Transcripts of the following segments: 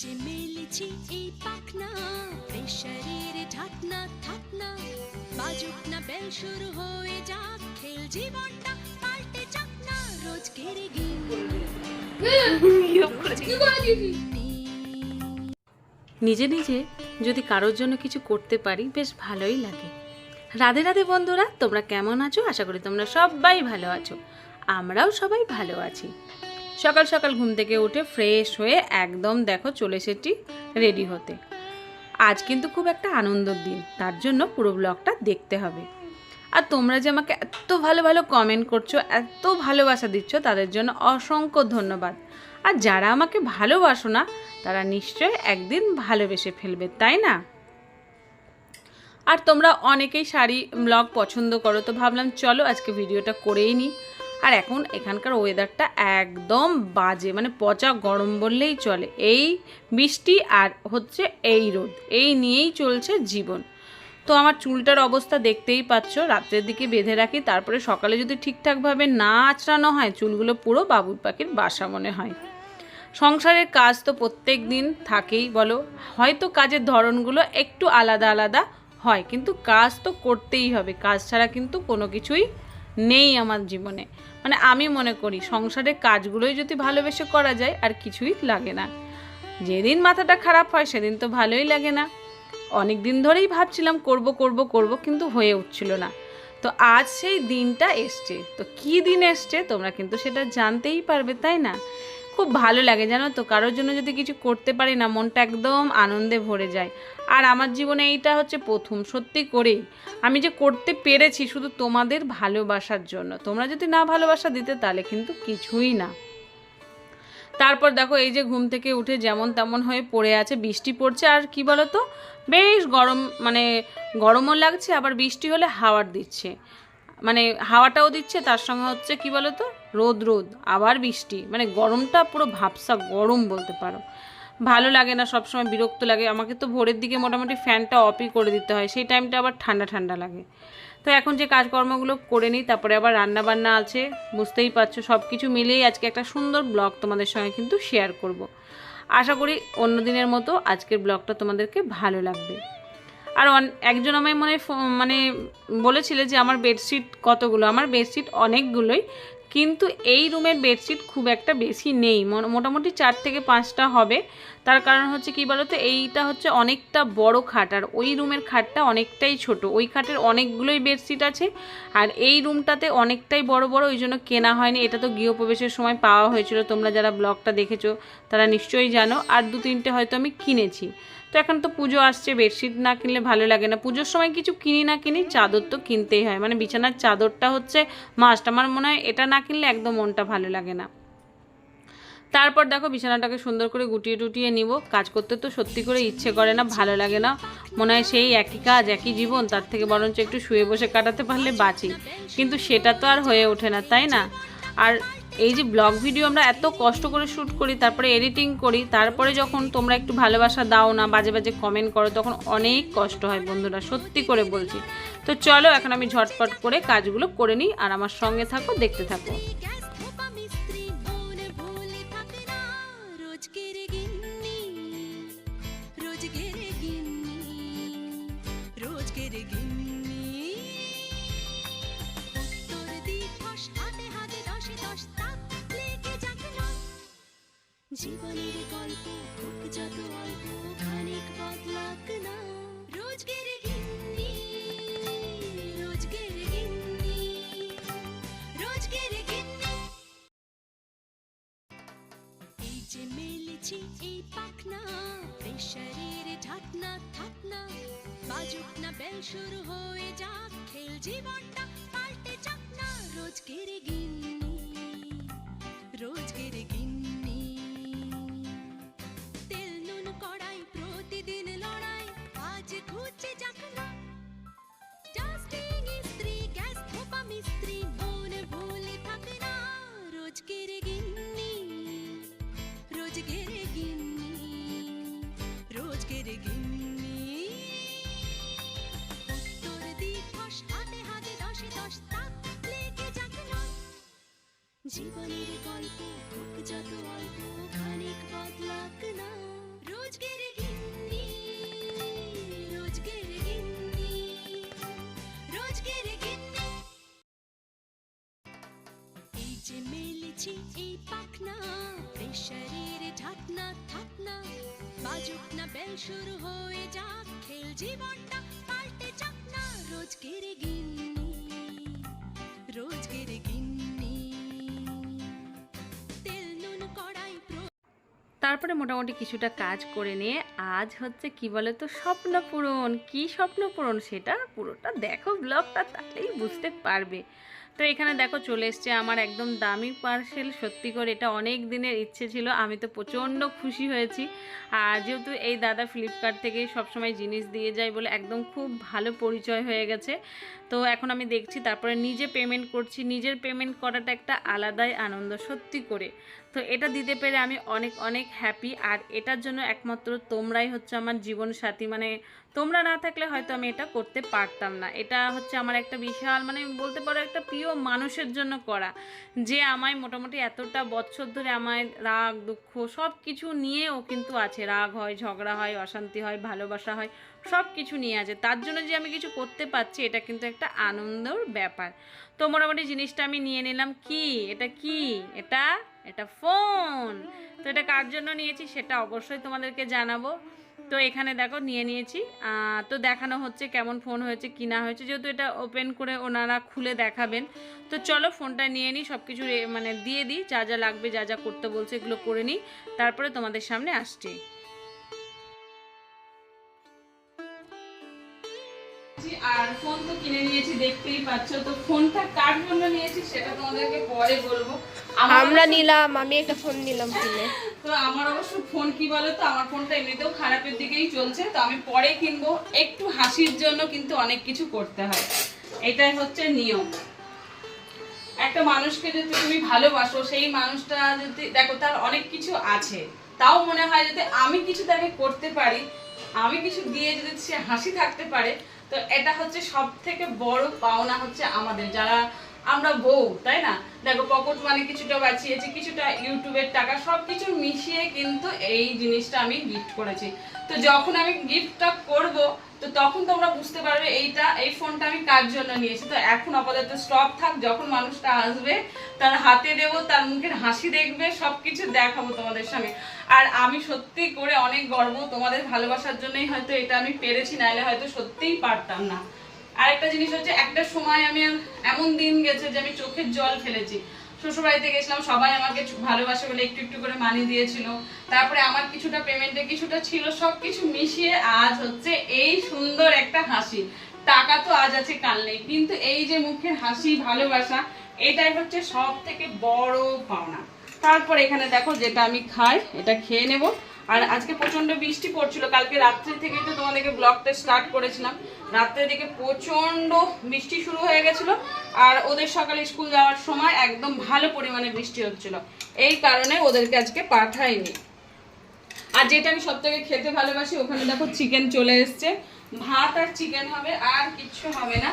যে মেলেছি এই পাখনা প্রেশারের ঢাকনা থাকনা বাজুক না বেল শুরু হয়ে যাক, খেল জীবনটা পাল্টে যাক না, রোজ কেড়ে নিজে নিজে যদি কারোর জন্য কিছু করতে পারি, বেশ ভালোই লাগে। রাধে রাধে বন্ধুরা, তোমরা কেমন আছো? আশা করি তোমরা সবাই ভালো আছো। আমরাও সবাই ভালো আছি। সকাল সকাল ঘুম থেকে উঠে ফ্রেশ হয়ে একদম দেখো চলে এসেছি রেডি হতে। আজ কিন্তু খুব একটা আনন্দের দিন, তার জন্য পুরো ব্লগটা দেখতে হবে। আর তোমরা যে আমাকে এত ভালো ভালো কমেন্ট করছ, এত ভালোবাসা দিচ্ছ, তাদের জন্য অসংখ্য ধন্যবাদ। আর যারা আমাকে ভালোবাসো না, তারা নিশ্চয় একদিন ভালোবেসে ফেলবে, তাই না? আর তোমরা অনেকেই শাড়ি ব্লগ পছন্দ করো, তো ভাবলাম চলো আজকে ভিডিওটা করেই নিই আর এখন এখানকার ওয়েদারটা একদম বাজে মানে পচা গরম বললেই চলে। এই বৃষ্টি আর হচ্ছে এই রোদ, এই নিয়েই চলছে জীবন। তো আমার চুলটার অবস্থা দেখতেই পাচ্ছ, রাত্রের দিকে বেঁধে রাখি, তারপরে সকালে যদি ঠিকঠাকভাবে না আঁচড়ানো হয়, চুলগুলো পুরো বাবুর পাখির বাসা মনে হয়। সংসারের কাজ তো প্রত্যেক দিন থাকেই, বলো। হয়তো কাজের ধরনগুলো একটু আলাদা আলাদা হয়, কিন্তু কাজ তো করতেই হবে। কাজ ছাড়া কিন্তু কোনো কিছুই নেই আমার জীবনে। মানে আমি মনে করি, সংসারে কাজগুলোই যদি ভালোবেসে করা যায়, আর কিছুই লাগে না। যেদিন মাথাটা খারাপ হয়, সেদিন তো ভালোই লাগে না। অনেক দিন ধরেই ভাবছিলাম, করব করব করব, কিন্তু হয়ে উঠছিল না। তো আজ সেই দিনটা এসছে। তো কি দিন এসছে, তোমরা কিন্তু সেটা জানতেই পারবে, তাই না? খুব ভালো লাগে, জানো তো? কারোর জন্য যদি কিছু করতে পারি না, মনটা একদম আনন্দে ভরে যায়। আর আমার জীবনে এইটা হচ্ছে প্রথম, সত্যি করেই। আমি যে করতে পেরেছি শুধু তোমাদের ভালোবাসার জন্য। তোমরা যদি না ভালোবাসা দিতে, তাহলে কিন্তু কিছুই না। তারপর দেখো, এই যে ঘুম থেকে উঠে যেমন তেমন হয়ে পড়ে আছে, বৃষ্টি পড়ছে। আর কি বলতো বেশ গরম মানে গরমও লাগছে, আবার বৃষ্টি হলে হাওয়ার দিচ্ছে। মানে হাওয়াটাও দিচ্ছে, তার সঙ্গে হচ্ছে কি বলতো? রোদ রোদ, আবার বৃষ্টি। মানে গরমটা পুরো ভাবসা গরম বলতে পারো। ভালো লাগে না, সবসময় বিরক্ত লাগে। আমাকে তো ভোরের দিকে মোটামুটি ফ্যানটা অফই করে দিতে হয়, সেই টাইমটা আবার ঠান্ডা ঠান্ডা লাগে। তো এখন যে কাজকর্মগুলো করে নিই, তারপরে আবার রান্না বান্না আছে, বুঝতেই পারছ সব কিছু মিলিয়েই আজকে একটা সুন্দর ব্লগ তোমাদের সঙ্গে কিন্তু শেয়ার করব। আশা করি অন্য দিনের মতো আজকের ব্লগটা তোমাদেরকে ভালো লাগবে। আর একজন আমায় মনে মানে বলেছিলে যে আমার বেডশিট কতগুলো? আমার বেডশিট অনেকগুলোই, কিন্তু এই রুমের বেডশিট খুব একটা বেশি নেই। মোটামুটি চার থেকে পাঁচটা হবে। তার কারণ হচ্ছে কি বলতো, এইটা হচ্ছে অনেকটা বড় খাট, আর ওই রুমের খাটটা অনেকটাই ছোট। ওই খাটের অনেকগুলোই বেডশিট আছে, আর এই রুমটাতে অনেকটাই বড় বড়, ওই জন্য কেনা হয়নি। এটা তো গৃহপ্রবেশের সময় পাওয়া হয়েছিল, তোমরা যারা ব্লগটা দেখেছ তারা নিশ্চয়ই জানো। আর দু তিনটে হয়তো আমি কিনেছি। তো এখন তো পুজো আসছে, বেডশিট না কিনলে ভালো লাগে না। পুজোর সময় কিছু কিনি না কিনি, চাদর তো কিনতেই হয়। মানে বিছানার চাদরটা হচ্ছে মাস্ট আমার মনে হয় এটা না কিনলে একদম মনটা ভালো লাগে না। তারপর দেখো বিছানাটাকে সুন্দর করে গুটিয়ে টুটিয়ে নিব। কাজ করতে তো সত্যি করে ইচ্ছে করে না, ভালো লাগে না। মনে হয় সেই একই কাজ, একই জীবন, তার থেকে বরঞ্চ একটু শুয়ে বসে কাটাতে পারলে বাঁচি। কিন্তু সেটা তো আর হয়ে ওঠে না, তাই না? আর এই যে ব্লগ ভিডিও আমরা এত কষ্ট করে শ্যুট করি, তারপরে এডিটিং করি, তারপরে যখন তোমরা একটু ভালোবাসা দাও না, বাজে বাজে কমেন্ট করো, তখন অনেক কষ্ট হয় বন্ধুরা, সত্যি করে বলছি। তো চলো এখন আমি ঝটপট করে কাজগুলো করে নিই, আর আমার সঙ্গে থাকো, দেখতে থাকো। জীবনের গল্প, হোক যত অল্প, খানিক বদলাক না। রোজ কেড়ে গিন্নি রোজ কেড়ে গিন্নি রোজ কেড়ে গিন্নি। এই যে মেলেছি এই পাখনা ঢাকনা, থাকনা। বাজুক না বেল শুরু হয়ে যাক, খেল জীবনটা পাল্টে না। রোজ কেড়ে গিন্নি গিন্নি। এই পাখনা প্রেশারের ঢাকনা থাকনা বাজুক না বেল শুরু হয়ে যাক, খেল জীবনটা পাল্টে যাক না। রোজকের গিন্নি রোজকের গিন্নি। তেল, নুন, কড়াই তারপরে মোটামুটি কিছুটা কাজ করে নিয়ে আজ হচ্ছে কি বলে তো স্বপ্ন পূরণ। কি স্বপ্ন পূরণ সেটা পুরোটা দেখো, ব্লগটা তাহলেই বুঝতে পারবে। তো এখানে দেখো চলে এসছে আমার একদম দামি পার্সেল সত্যি করে এটা অনেক দিনের ইচ্ছে ছিল, আমি তো প্রচণ্ড খুশি হয়েছি। আর যেহেতু এই দাদা ফ্লিপকার্ট থেকে সবসময় জিনিস দিয়ে যায় বলে একদম খুব ভালো পরিচয় হয়ে গেছে। তো এখন আমি দেখছি তারপরে নিজে পেমেন্ট করছি, নিজের পেমেন্ট করাটা একটা আলাদাই আনন্দ সত্যি করে। তো এটা দিতে পেরে আমি অনেক অনেক হ্যাপি আর এটার জন্য একমাত্র তোমরাই হচ্ছে আমার জীবন সাথী মানে তোমরা না থাকলে হয়তো আমি এটা করতে পারতাম না। এটা হচ্ছে আমার একটা বিশাল মানে বলতে পারো একটা প্রিয় মানুষের জন্য করা। যে আমায় মোটামুটি এতটা বছর ধরে আমায় রাগ, দুঃখ সব কিছু নিয়েও কিন্তু আছে। রাগ হয়, ঝগড়া হয়, অশান্তি হয়, ভালোবাসা হয় সব কিছু নিয়ে আছে। তার জন্য যে আমি কিছু করতে পারছি, এটা কিন্তু একটা আনন্দর ব্যাপার। তো মোটামুটি জিনিসটা আমি নিয়ে নিলাম। কি? এটা কি? এটা এটা ফোন। তো এটা কার জন্য নিয়েছি সেটা অবশ্যই তোমাদেরকে জানাব। তো এখানে দেখো নিয়ে নিয়েছি। তো দেখানো হচ্ছে কেমন ফোন হয়েছে কিনা হয়েছে। যেহেতু এটা ওপেন করে ওনারা খুলে দেখাবেন। তো চলো ফোনটা নিয়ে নিই সব কিছু মানে দিয়ে দিই। যা যা লাগবে, যা যা করতে বলছে এগুলো করে নিই। তারপরে তোমাদের সামনে আসছি। আর ফোন তো কিনে নিয়েছি দেখতেই পাচ্ছ। তো ফোনটা কার জন্য নিয়েছি সেটা তোমাদেরকে পরে বলব। আমরা নিলাম আমি একটা ফোন নিলাম কিনে। তো আমার অবশ্য ফোন কি বলো তো আমার ফোনটা এমনিতেও খারাপের দিকেই চলছে তো আমি পরে কিনবো। একটু হাসির জন্য কিন্তু অনেক কিছু করতে হয়। এটাই হচ্ছে নিয়ম। একটা মানুষকে যদি তুমি ভালোবাসো সেই মানুষটা যদি দেখো তার অনেক কিছু আছে। তাও মনে হয় যদি আমি কিছু তাকে করতে পারি আমি কিছু দিয়ে যদি সে হাসি থাকতে পারে তো এটা হচ্ছে সব থেকে বড় পাওনা হচ্ছে আমাদের যারা আমরা বউ, তাই না? দেখো পকেট মানে কিছুটা বাঁচিয়েছি, কিছুটা ইউটিউবের টাকা সব কিছু মিশিয়ে কিন্তু এই জিনিসটা আমি গিফট করেছি। তো যখন আমি গিফটটা করব, তো তখন তোমরা বুঝতে পারবে এইটা, এই ফোনটা আমি কার জন্য নিয়েছি? তো এখন আপাতত স্টপ থাক, যখন মানুষটা আসবে, তার হাতে দেব, তার মুখের হাসি দেখবে, সবকিছু দেখাবো তোমাদের সঙ্গে আর আমি সত্যি করে অনেক গর্ব, তোমাদের ভালোবাসার জন্যই হয়তো এটা আমি পেরেছি, নাহলে হয়তো সত্যিই পারতাম না। আরেকটা জিনিস হচ্ছে, একটা সময় আমি এমন দিন গেছে যে আমি চোখের জল ফেলেছি। শ্বশুরবাড়িতে গেছিলাম, সবাই আমাকে ভালোবাসে বলে একটু একটু করে মানি দিয়েছিল। তারপরে আমার কিছুটা পেমেন্টে কিছুটা ছিল সব কিছু মিশিয়ে আজ হচ্ছে এই সুন্দর একটা হাসি। টাকা তো আজ আছে, কাল নেই। কিন্তু এই যে মুখের হাসি, ভালোবাসা, এটাই হচ্ছে সব থেকে বড় পাওনা। তারপর এখানে দেখো যেটা আমি খাই, এটা খেয়ে নেব। আর আজকে প্রচণ্ড বৃষ্টি পড়ছিল। কালকে রাত্রি থেকেই তো তোমাদেরকে ব্লগটা স্টার্ট করেছিলাম। রাত্রের দিকে প্রচণ্ড বৃষ্টি শুরু হয়ে গেছিল আর ওদের সকালে স্কুল যাওয়ার সময় একদম ভালো পরিমাণে বৃষ্টি হচ্ছিল। এই কারণে ওদেরকে আজকে পাঠাইনি। আর যেটা আমি সব থেকে খেতে ভালোবাসি, ওখানে দেখো চিকেন চলে এসছে। ভাত আর চিকেন হবে, আর কিচ্ছু হবে না।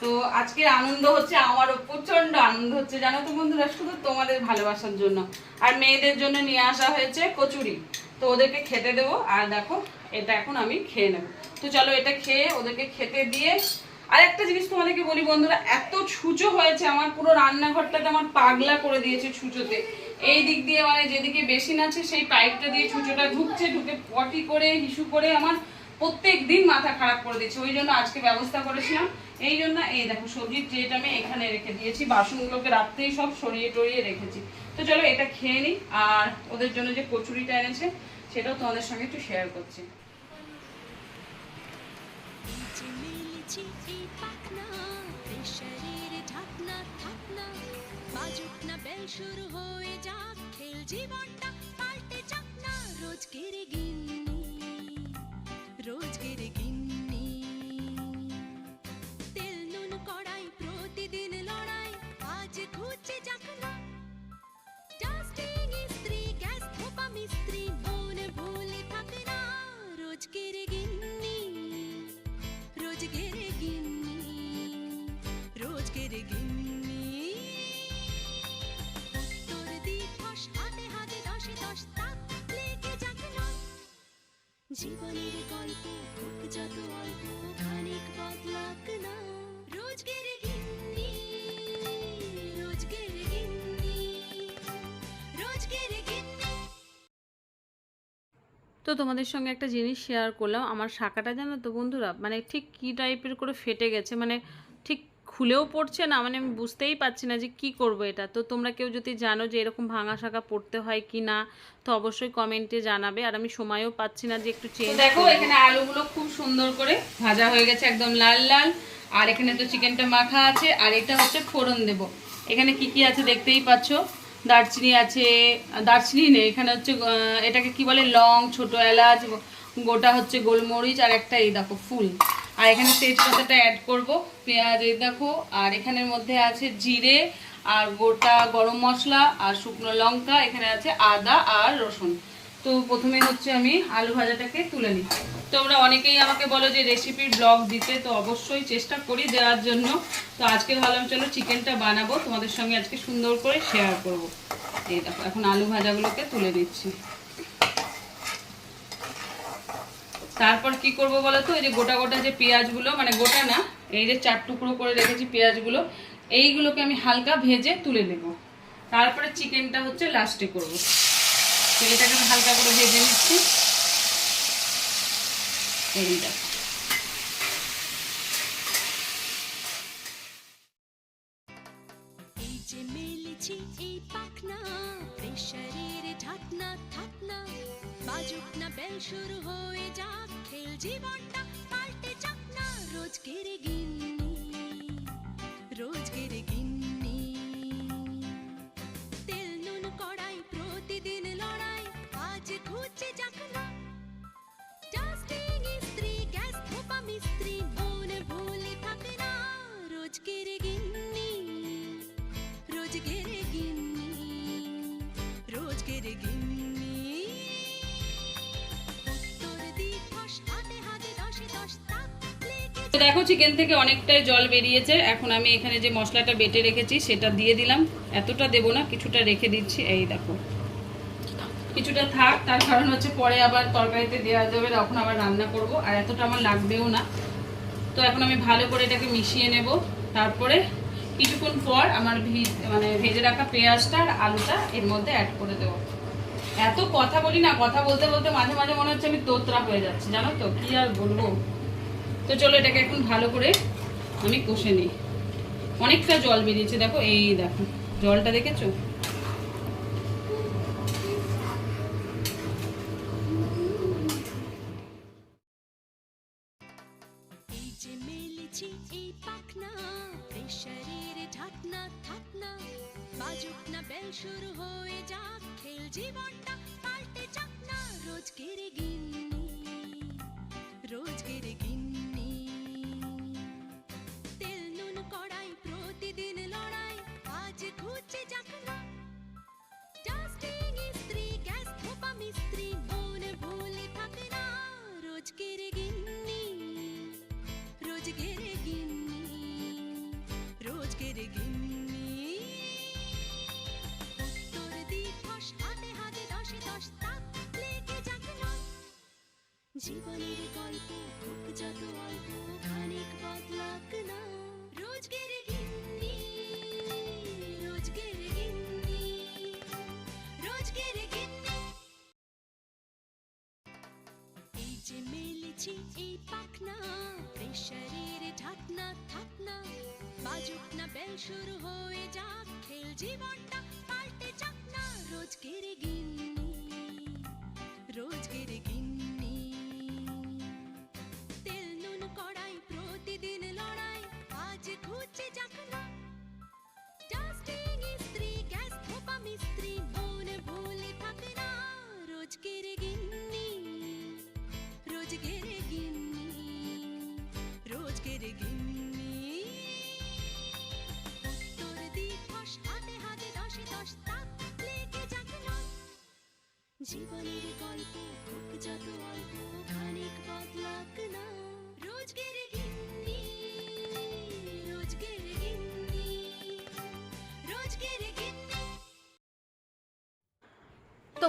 তো আজকে আনন্দ হচ্ছে আমারও প্রচণ্ড আনন্দ হচ্ছে। জানো তো বন্ধুরা, শুধু তোমাদের ভালোবাসার জন্য। আর মেয়েদের জন্য নিয়ে আসা হয়েছে কচুরি। তো ওদেরকে খেতে দেবো, আর দেখো, এটা এখন আমি খেয়ে নেব। তো চলো এটা খেয়ে ওদেরকে খেতে দিয়ে আর একটা জিনিস তোমাদেরকে বলি বন্ধুরা, এত ছুঁচো হয়েছে আমার পুরো রান্নাঘরটাতে আমার পাগলা করে দিয়েছে ছুঁচোতে। এই দিক দিয়ে মানে যেদিকে বেশি আছে সেই পাইপটা দিয়ে ছুঁচোটা ঢুকছে, ঢুকে পটি করে, হিসু করে আমার প্রত্যেক দিন মাথা খারাপ করে দিচ্ছে ওই জন্য আজকে ব্যবস্থা করেছিলাম। এই জন্য এই দেখো, সবজির ট্রেটা আমি এখানে রেখে দিয়েছি, বাসনগুলোকে রাখতেই সব সরিয়ে টরিয়ে রেখেছি। তো চলো এটা খেয়ে নিই, আর ওদের জন্য যে কচুরিটা এনেছে, সেটাও তোমাদের সঙ্গে একটু শেয়ার করছি। শুরু হয়ে যাক, খেল জীবনটা পাল্টে যাক না, রোজ কেড়ে রোজকের তো তোমাদের সঙ্গে একটা জিনিস শেয়ার করলাম। আমার শাখাটা জানো তো বন্ধুরা মানে ঠিক কী টাইপের করে ফেটে গেছে মানে ঠিক খুলেও পড়ছে না মানে আমি বুঝতেই পারছি না যে কি করব এটা। তো তোমরা কেউ যদি জানো যে এরকম ভাঙা শাখা পড়তে হয় কি না তো অবশ্যই কমেন্টে জানাবে। আর আমি সময়ও পাচ্ছি না যে একটু চেঞ্জ দেখো এখানে আলুগুলো খুব সুন্দর করে ভাজা হয়ে গেছে একদম লাল লাল। আর এখানে তো চিকেনটা মাখা আছে আর এটা হচ্ছে ফোড়ন দেব। এখানে কি কি আছে দেখতেই পাচ্ছ? দারচিনি আছে দারচিনি নেই, এখানে হচ্ছে এটাকে কি বলে, লং, ছোট এলাচ, গোটা হচ্ছে গোলমরিচ আর একটা এই দেখো ফুল। আর এখানে তেজপাতাটা অ্যাড করব, পেঁয়াজ এই দেখো, আর এখানের মধ্যে আছে জিরে, আর গোটা গরম মশলা, আর শুকনো লঙ্কা, এখানে আছে আদা আর রসুন। তো প্রথমে হচ্ছে আমি আলু ভাজাটাকে তুলে নিই। তোমরা অনেকেই আমাকে বলো যে রেসিপির ব্লগ দিতে, তো অবশ্যই চেষ্টা করি দেওয়ার জন্য। তো আজকে ভাবলাম চলো চিকেনটা বানাবো, তোমাদের সঙ্গে আজকে সুন্দর করে শেয়ার করব। এই দেখো, এখন আলু ভাজাগুলোকে তুলে দিচ্ছি তারপর কি করব বলো তো এই যে গোটা গোটা যে পেঁয়াজগুলো মানে গোটা না, এই যে চার টুকরো করে রেখেছি পেঁয়াজগুলো, এইগুলোকে আমি হালকা ভেজে তুলে নেব। তারপরে চিকেনটা হচ্ছে লাস্টে করব। তো এটাকে আমি হালকা করে ভেজে নিচ্ছি। এই দেখো। বেল শুরু হয়ে যাক না। রোজকের গিন্নি রোজকের গিন্নি। দেখো চিকেন থেকে অনেকটাই জল বেরিয়েছে। এখন আমি এখানে যে মশলাটা বেটে রেখেছি, সেটা দিয়ে দিলাম। এতটা দেবো না, কিছুটা রেখে দিচ্ছি। এই দেখো। কিছুটা থাক, তার কারণ হচ্ছে পরে আবার তরকারিতে দেওয়া যাবে, তখন আবার রান্না করব, আর এতটা আমার লাগবেও না। তো এখন আমি ভালো করে এটাকে মিশিয়ে নেব। তারপরে কিছুক্ষণ পর আমার মানে ভেজে রাখা পেঁয়াজটা আর আলুটা এর মধ্যে অ্যাড করে দেবো। এত কথা বলি না, কথা বলতে বলতে মাঝে মাঝে মনে হচ্ছে আমি তোতরা হয়ে যাচ্ছি। জানো তো? কি আর বলব? তো চলো এটাকে এখন ভালো করে আমি কষে নিই। অনেকটা জল বেরিয়েছে, দেখো, এই দেখো, জলটা দেখেছ? শুরু হয়ে যাক, খেল জীবনটা না রোজকের গিন্নি রোজকের গিন্নি। গ্যাস ধোপা মিস্ত্রি ভুলে থাকে না রোজকের গিন্নি রোজকের গিন্নি রোজকের গিন্নি উত্তর দিবস হাতে হাতে দশে দশ তাক লেগে যাক না জীবনের শুরু হয়ে যাক খেল জীবনটা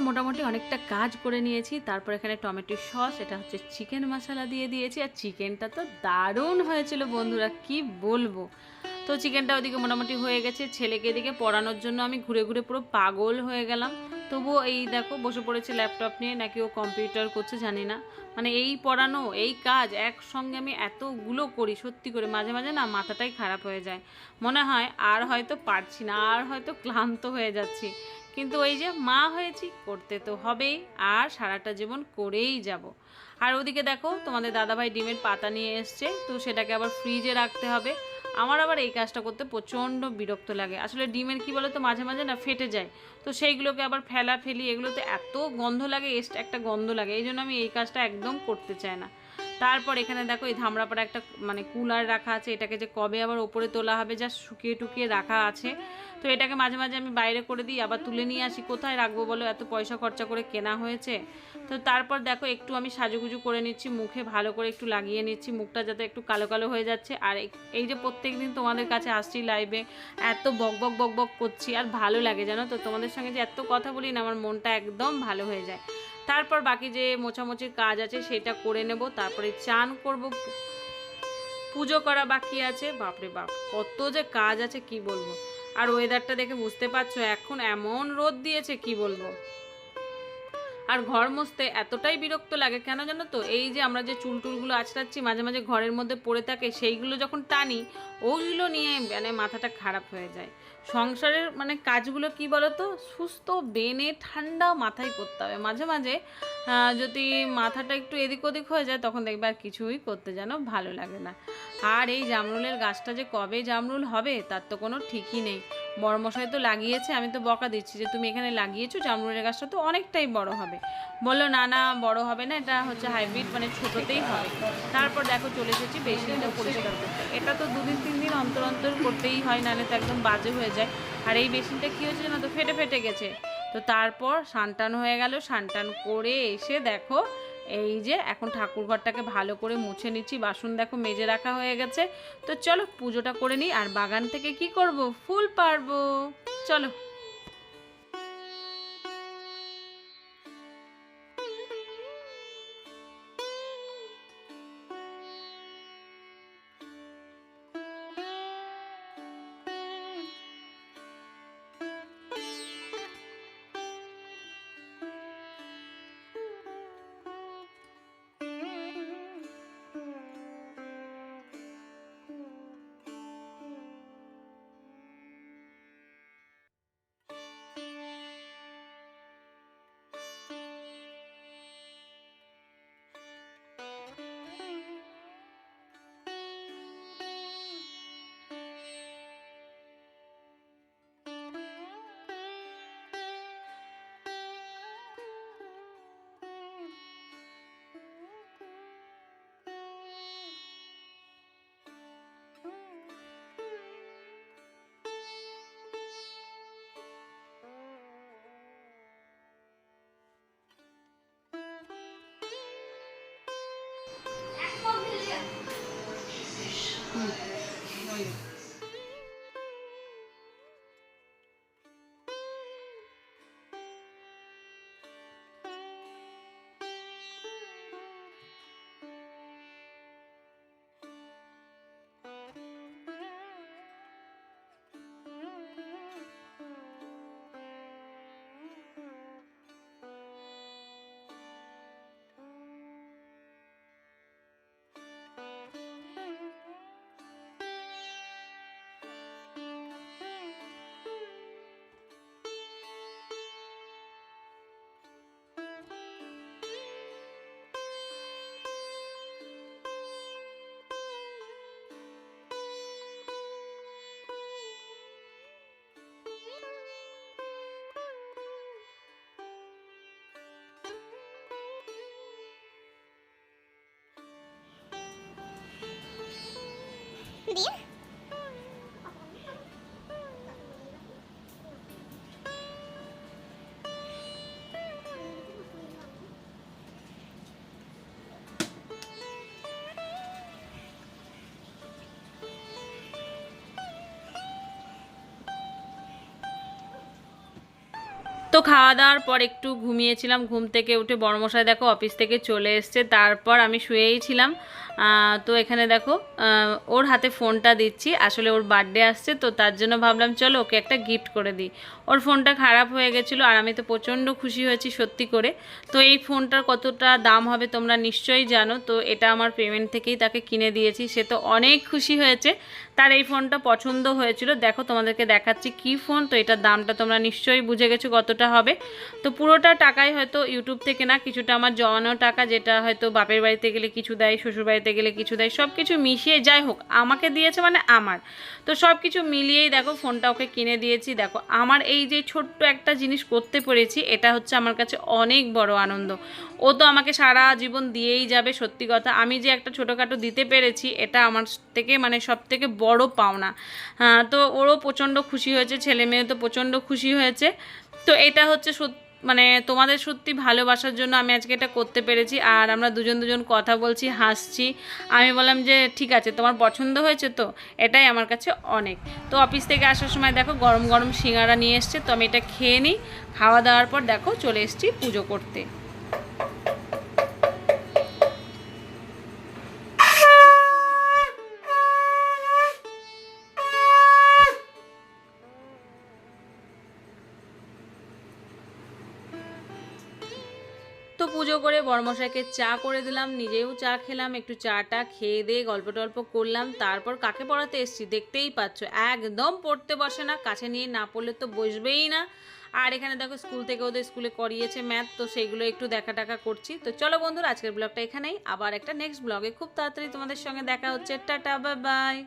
মোটামুটি অনেকটা কাজ করে নিয়েছি। তারপর এখানে টমেটো সস, এটা হচ্ছে চিকেন মশলা দিয়ে দিয়েছি। আর চিকেনটা তো দারুণ হয়েছিল বন্ধুরা, কি বলব? তো চিকেনটা ওদিকে মোটামুটি হয়ে গেছে। ছেলেকে এদিকে পড়ানোর জন্য আমি ঘুরে ঘুরে পুরো পাগল হয়ে গেলাম। তবুও এই দেখো, বসে পড়েছে ল্যাপটপ নিয়ে। নাকি ও কম্পিউটার করছে জানি না। মানে এই পড়ানো, এই কাজ একসঙ্গে আমি এতগুলো করি, সত্যি করে। মাঝে মাঝে না মাথাটাই খারাপ হয়ে যায়। মনে হয় আর হয়তো পারছি না, আর হয়তো ক্লান্ত হয়ে যাচ্ছি। কিন্তু ওই যে মা হয়েছি, করতে তো হবেই, আর সারাটা জীবন করেই যাব। আর ওদিকে দেখো, তোমাদের দাদাভাই ডিমের পাতা নিয়ে এসছে, তো সেটাকে আবার ফ্রিজে রাখতে হবে। আমার আবার এই কাজটা করতে প্রচণ্ড বিরক্ত লাগে। আসলে ডিমের কি বলো তো মাঝে মাঝে না ফেটে যায়, তো সেইগুলোকে আবার ফেলা ফেলি, এগুলোতে এত গন্ধ লাগে এস একটা গন্ধ লাগে, এই জন্য আমি এই কাজটা একদম করতে চাই না। তারপর এখানে দেখো এই ধামড়াপাড়া একটা মানে কুলার রাখা আছে, এটাকে যে কবে আবার ওপরে তোলা হবে যা শুকিয়ে টুকিয়ে রাখা আছে। তো এটাকে মাঝে মাঝে আমি বাইরে করে দিই, আবার তুলে নিয়ে আসি। কোথায় রাখব বলো? এত পয়সা খরচা করে কেনা হয়েছে। তো তারপর দেখো একটু আমি সাজুগুজু করে নিচ্ছি, মুখে ভালো করে একটু লাগিয়ে নিচ্ছি। মুখটা যাতে একটু কালো কালো হয়ে যাচ্ছে। আর এই- যে প্রত্যেক দিন তোমাদের কাছে আসছি লাইভে এত বক বক বক বক করছি, আর ভালো লাগে জানো তো? তোমাদের সঙ্গে যে এত কথা বলি না, আমার মনটা একদম ভালো হয়ে যায়। তারপর বাকি যে মোছামুছির কাজ আছে সেটা করে নেব, তারপরে চান করব। পুজো করা বাকি আছে, বাপরে বাপ, কত যে কাজ আছে কি বলব? আর ওয়েদারটা দেখে বুঝতে পারছ, এখন এমন রোদ দিয়েছে, কি বলব? আর ঘর মুছতে এতটাই বিরক্ত লাগে, কেন জানো তো? এই যে আমরা যে চুল টুলগুলো আছড়াচ্ছি, মাঝে মাঝে ঘরের মধ্যে পড়ে থাকে, সেইগুলো যখন টানি, ওইগুলো নিয়ে মানে মাথাটা খারাপ হয়ে যায়। সংসারের মানে কাজগুলো কি বলতো? সুস্থ বেনে ঠান্ডা মাথায় করতে হবে। মাঝে মাঝে যদি মাথাটা একটু এদিক ওদিক হয়ে যায়, তখন দেখবে আর কিছুই করতে যেন ভালো লাগে না। আর এই জামরুলের গাছটা যে কবে জামরুল হবে, তার তো কোনো ঠিকই নেই। বড়মশাই তো লাগিয়েছে, আমি তো বকা দিচ্ছি যে তুমি এখানে লাগিয়েছো, জামরুলের গাছটা তো অনেকটাই বড় হবে। বলল, না না, বড় হবে না, এটা হচ্ছে হাইব্রিড মানে ছোটোতেই হবে। তারপর দেখো চলে এসেছি বেশি বেসিনটা পরিষ্কার করতে। এটা তো দুদিন, তিন দিন অন্তর অন্তর করতেই হয়, নাহলে তো একদম বাজে হয়ে যায়। আর এই বেসিনটা কী হয়েছে না তো, ফেটে ফেটে গেছে। তো তারপর সানটান হয়ে গেল, সানটান করে এসে দেখো এই যে, এখন ঠাকুরঘরটাকে ভালো করে মুছে নিচ্ছি। বাসন দেখো মেজে রাখা হয়ে গেছে। তো চলো পুজোটা করে নিই। আর বাগান থেকে কি করব? ফুল পারব চলো। তো খাওয়া দাওয়ার পর একটু ঘুমিয়েছিলাম। ঘুম থেকে উঠে বড়মশাই দেখো অফিস থেকে চলে এসছে। তারপর আমি শুয়েই ছিলাম। তো এখানে দেখো ওর হাতে ফোনটা দিচ্ছি। আসলে ওর বার্থডে আসছে, তো তার জন্য ভাবলাম, চলো ওকে একটা গিফট করে দিই। ওর ফোনটা খারাপ হয়ে গেছিল আর আমি তো প্রচণ্ড খুশি হয়েছি সত্যি করে। তো এই ফোনটার কতটা দাম হবে তোমরা নিশ্চয়ই জানো, তো এটা আমার পেমেন্ট থেকেই তাকে কিনে দিয়েছি। সে তো অনেক খুশি হয়েছে। তার এই ফোনটা পছন্দ হয়েছিল। দেখো তোমাদেরকে দেখাচ্ছি কি ফোন, তো এটার দামটা তোমরা নিশ্চয়ই বুঝে গেছো কতটা হবে। তো পুরোটা টাকাই হয়তো ইউটিউব থেকে না, কিছুটা আমার জমানো টাকা, যেটা হয়তো বাপের বাড়িতে গেলে কিছু দেয় শ্বশুর বাড়িতে গেলে কিছু দেয় সব কিছু মিশিয়ে যাই হোক আমাকে দিয়েছে মানে আমার। তো সব কিছু মিলিয়েই দেখো ফোনটা ওকে কিনে দিয়েছি। দেখো আমার এই যে ছোট্ট একটা জিনিস করতে পেরেছি এটা হচ্ছে আমার কাছে অনেক বড় আনন্দ। ও তো আমাকে সারা জীবন দিয়েই যাবে সত্যি কথা। আমি যে একটা ছোটোখাটো দিতে পেরেছি এটা আমার থেকে মানে সব থেকে বড় পাওনা। হ্যাঁ, তো ওরও প্রচণ্ড খুশি হয়েছে ছেলে মেয়ে তো প্রচণ্ড খুশি হয়েছে। তো এটা হচ্ছে সত্যি মানে তোমাদের সত্যি ভালোবাসার জন্য আমি আজকে এটা করতে পেরেছি, আর আমরা দুজন দুজন কথা বলছি, হাসছি। আমি বললাম যে, ঠিক আছে, তোমার পছন্দ হয়েছে তো? এটাই আমার কাছে অনেক। তো অফিস থেকে আসার সময় দেখো, গরম গরম সিঙ্গারা নিয়ে এসছে, তো আমি এটা খেয়ে নিই। খাওয়া দাওয়ার পর দেখো, চলে এসছি পুজো করতে। পুজো চা করে দিলাম, নিজেও চা খেলাম, একটু চাটা খেয়ে দিয়ে গল্প টল্প করলাম, তারপর কাকে পড়াতে এসছি দেখতেই পাচ্ছ, একদম পড়তে বসে না, কাছে নিয়ে না পড়লে তো বসবেই না। আর এখানে দেখো স্কুল থেকে ওদের স্কুলে করিয়েছে ম্যাথ, তো সেইগুলো একটু দেখা টাকা করছি। তো চলো বন্ধুরা, আজকের ব্লগটা এখানেই, আবার একটা নেক্সট ব্লগে খুব তাড়াতাড়ি তোমাদের সঙ্গে দেখা হচ্ছে, টাটা বাই বাই